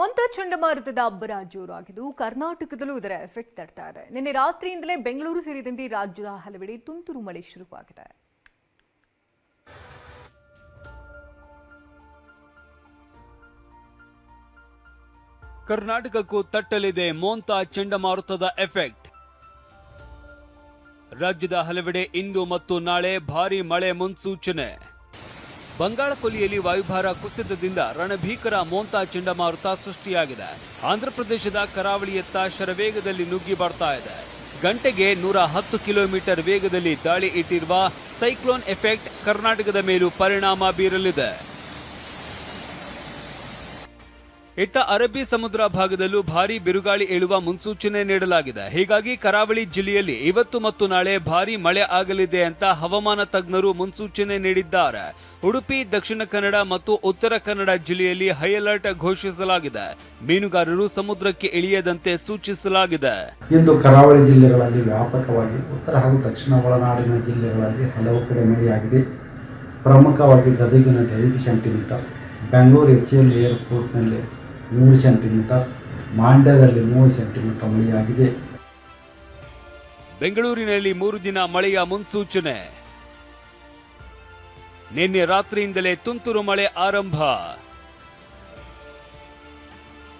ಮೊಂತ ಚಂಡಮಾರುತದ ಅಬ್ಬರ ಜೋರಾಗಿದ್ದು ಕರ್ನಾಟಕದಲ್ಲೂ ಇದರ ಎಫೆಕ್ಟ್ ತರ್ತಾ ಇದೆ. ನಿನ್ನೆ ರಾತ್ರಿಯಿಂದಲೇ ಬೆಂಗಳೂರು ಸೇರಿದಂತೆ ರಾಜ್ಯದ ಹಲವೆಡೆ ತುಂತುರು ಮಳೆ ಶುರುವಾಗಿದೆ. ಕರ್ನಾಟಕಕ್ಕೂ ತಟ್ಟಲಿದೆ ಮೋಂತಾ ಚಂಡಮಾರುತದ ಎಫೆಕ್ಟ್. ರಾಜ್ಯದ ಹಲವೆಡೆ ಇಂದು ಮತ್ತು ನಾಳೆ ಭಾರಿ ಮಳೆ ಮುನ್ಸೂಚನೆ. ಬಂಗಾಳ ಕೊಲ್ಲಿಯಲ್ಲಿ ವಾಯುಭಾರ ಕುಸಿತದಿಂದ ರಣಭೀಕರ ಮೋಂತಾ ಚಂಡಮಾರುತ ಸೃಷ್ಟಿಯಾಗಿದೆ. ಆಂಧ್ರಪ್ರದೇಶದ ಕರಾವಳಿಯತ್ತ ಶರವೇಗದಲ್ಲಿ ನುಗ್ಗಿ ಬರ್ತಾ ಇದೆ. ಗಂಟೆಗೆ ನೂರ ಹತ್ತು ಕಿಲೋಮೀಟರ್ ವೇಗದಲ್ಲಿ ದಾಳಿ ಇಟ್ಟಿರುವ ಸೈಕ್ಲೋನ್ ಎಫೆಕ್ಟ್ ಕರ್ನಾಟಕದ ಮೇಲೂ ಪರಿಣಾಮ ಬೀರಲಿದೆ. ಇತ್ತ ಅರಬ್ಬಿ ಸಮುದ್ರ ಭಾಗದಲ್ಲೂ ಭಾರಿ ಬಿರುಗಾಳಿ ಏಳುವ ಮುನ್ಸೂಚನೆ ನೀಡಲಾಗಿದೆ. ಹೀಗಾಗಿ ಕರಾವಳಿ ಜಿಲ್ಲೆಯಲ್ಲಿ ಇವತ್ತು ಮತ್ತು ನಾಳೆ ಭಾರಿ ಮಳೆ ಆಗಲಿದೆ ಅಂತ ಹವಾಮಾನ ತಜ್ಞರು ಮುನ್ಸೂಚನೆ ನೀಡಿದ್ದಾರೆ. ಉಡುಪಿ, ದಕ್ಷಿಣ ಕನ್ನಡ ಮತ್ತು ಉತ್ತರ ಕನ್ನಡ ಜಿಲ್ಲೆಯಲ್ಲಿ ಹೈ ಅಲರ್ಟ್ ಘೋಷಿಸಲಾಗಿದೆ. ಮೀನುಗಾರರು ಸಮುದ್ರಕ್ಕೆ ಇಳಿಯದಂತೆ ಸೂಚಿಸಲಾಗಿದೆ. ಇಂದು ಕರಾವಳಿ ಜಿಲ್ಲೆಗಳಲ್ಲಿ ವ್ಯಾಪಕವಾಗಿ ಉತ್ತರ ಹಾಗೂ ದಕ್ಷಿಣ ಒಳನಾಡಿನ ಜಿಲ್ಲೆಗಳಲ್ಲಿ ಹಲವು ಕಡೆ ಮಳೆಯಾಗಿದೆ. ಪ್ರಮುಖವಾಗಿ ಗದಗಿನಲ್ಲಿ ಐದು ಸೆಂಟಿಮೀಟರ್, ಬೆಂಗಳೂರು ಎಚ್ ಎಲ್ ಏರ್ಪೋರ್ಟ್ನಲ್ಲಿ ಮೂರು ಸೆಂಟಿಮೀಟರ್, ಮಾಂಡ್ಯದಲ್ಲಿ ಮೂರು ಸೆಂಟಿಮೀಟರ್ ಮಳೆಯಾಗಿದೆ. ಬೆಂಗಳೂರಿನಲ್ಲಿ ಮೂರು ದಿನ ಮಳೆಯ ಮುನ್ಸೂಚನೆ. ನಿನ್ನೆ ರಾತ್ರಿಯಿಂದಲೇ ತುಂತುರು ಮಳೆ ಆರಂಭ.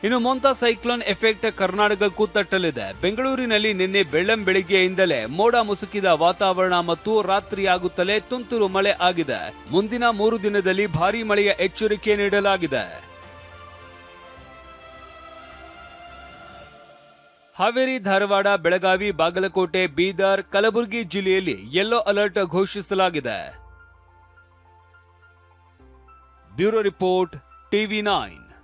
ಇನ್ನು ಮೊಂತಾ ಸೈಕ್ಲೋನ್ ಎಫೆಕ್ಟ್ ಕರ್ನಾಟಕಕ್ಕೂ ತಟ್ಟಲಿದೆ. ಬೆಂಗಳೂರಿನಲ್ಲಿ ನಿನ್ನೆ ಬೆಳ್ಳಂ ಬೆಳಿಗ್ಗೆಯಿಂದಲೇ ಮೋಡ ಮುಸುಕಿದ ವಾತಾವರಣ ಮತ್ತು ರಾತ್ರಿಯಾಗುತ್ತಲೇ ತುಂತುರು ಮಳೆ ಆಗಿದೆ. ಮುಂದಿನ ಮೂರು ದಿನದಲ್ಲಿ ಭಾರೀ ಮಳೆಯ ಎಚ್ಚರಿಕೆ ನೀಡಲಾಗಿದೆ. ಹಾವೇರಿ ಧಾರವಾಡ ಬೆಳಗಾವಿ ಬಾಗಲಕೋಟೆ ಬೀದರ್ ಕಲಬುರಗಿ ಜಿಲ್ಲೆಯಲ್ಲಿ ಯೆಲ್ಲೋ ಅಲರ್ಟ್ ಘೋಷಿಸಲಾಗಿದೆ. Bureau report TV nine.